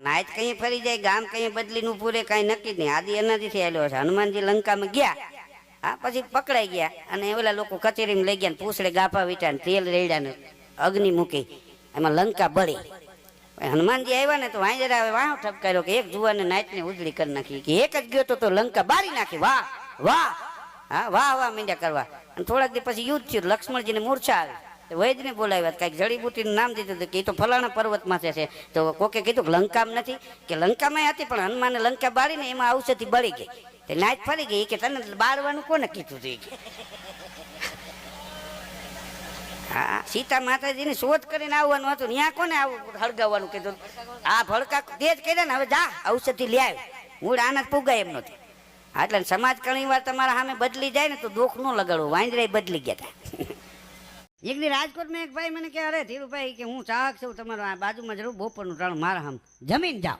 નાયત કઈ ફરી જાય, ગામ કઈ બદલીનું રહે, કઈ નક્કી જ નહીં. આદિ એનાથી થયેલો છે. હનુમાનજી લંકામાં ગયા. હા, પછી પકડાઈ ગયા. અને ઓલા લોકો કચેરીમાં લઈ ગયા પૂછડે ગાફા વીટા તેલ રેડ્યા ને અગ્નિ મૂકી. એમાં લંકા બળી. હનુમાનજી આવ્યા ને તો વાંજરા આવે વાહ ઠપકાર્યો કે એક જુવાને નાઈટને ઉજળી કરી નાખી. કે એક જ ગયો તો તો લંકા બારી નાખી. વાહ વાહ. હા, વાહ વાહ મીંડ્યા કરવા. અને થોડાક દી પછી યુદ્ધ થયું લક્ષ્મણજીને મૂર્છા આવી. વૈદને બોલાવ્યા. કાંઈક જડીબુટીનું નામ દીધું હતું કે એ તો ફલાણા પર્વતમાં છે તો કોકે કીધું કે લંકામાં નથી, કે લંકામાં હતી, પણ હનુમાને લંકા બાળીને એમાં ઔષધિ બળી ગઈ. તે નાઈટ ફરી ગઈ કે તને બાળવાનું કોને કીધું હતું હા, સીતા માતાજીની શોધ કરીને આવવાનું હતું ત્યાં કોને આવું હળગાવવાનું કીધું? આ ભડકા તે જ કર્યા ને, હવે જા, ઔષધિ લે આવ્યો મૂળ આનંદ પુગાય એમ નથી એટલે સમાજ ઘણી વાર તમારા સામે બદલી જાય ને તો દુઃખ ન લગાડવું વાંદરાય બદલી ગયા હતા એક દી રાજકોટમાં એક ભાઈ મને કે અરે ધીરુભાઈ, કે હું ચાહક છું, તમારો આ બાજુમાં જરૂર બપોરનું ટાણું મારા હમ. જમીન જાઓ.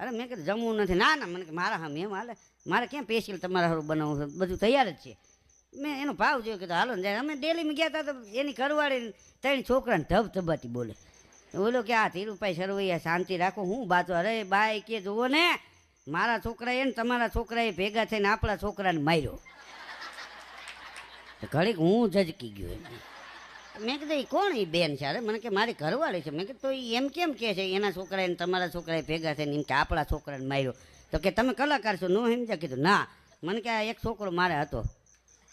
અરે મેં કીધું, જમવું નથી. ના ના. મને કે, મારા હમ એમ હાલે. મારે ક્યાં પેશિયલ તમારા હારું બનાવવું છે? બધું તૈયાર જ છે. મેં એનો ભાવ જોયો, કીધું, હાલો ને અમે ડેલીમાં ગયા હતા તો એની ઘરવાળી ત્રણ છોકરાને ધબ ધબાટી બોલે. બોલો કે, આ ધીરુભાઈ સરવૈયા શાંતિ રાખો, હું બાતો અરે ભાઈ કે જુઓ ને, મારા છોકરાએ ને તમારા છોકરાએ ભેગા થઈને આપણા છોકરાને માર્યો. ઘડીક હું જજકી ગયો એમ. મેં કીધું, "ઈ કોણ એ બેન છે? અરે, મને કે, મારી ઘરવાળી છે. મેં કીધું, તો એમ કેમ કે છે? એના છોકરાએ તમારા છોકરાએ ભેગા થઈને એમ કે આપણા છોકરાને માર્યો. તો કે, તમે કલાકાર છો? નો સમજ્યા. કીધું, ના. મને કે, આ એક છોકરો મારે હતો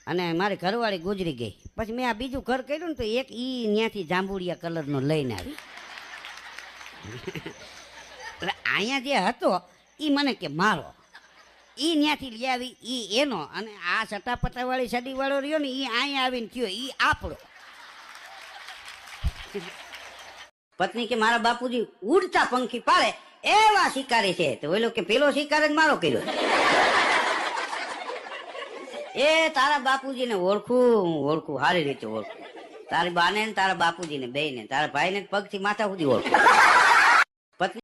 અને મારી ઘરવાળી ગુજરી ગઈ. પછી મેં આ બીજું ઘર કર્યું ને તો એક ઈ ત્યાંથી જાંબુડિયા કલરનો લઈને આવી. એટલે અહીંયા જે હતો એ મને કે, મારો. એ ત્યાંથી લઈ આવી એ એનો અને આ સટાપટાવાળી સડીવાળો રહ્યો ને એ અહીંયા આવીને થયો એ આપણો. પત્ની કે મારા બાપુજી ઉડતા પંખી પાડે એવા શિકારી છે. તો ઓલો કે પેલો શિકાર જ મારો કર્યો એ તારા બાપુજીને ઓળખું ઓળખું, સારી રીતે ઓળખું. તારી બાને ને તારા બાપુજીને બે ને તારા ભાઈને પગથી માથા સુધી ઓળખું.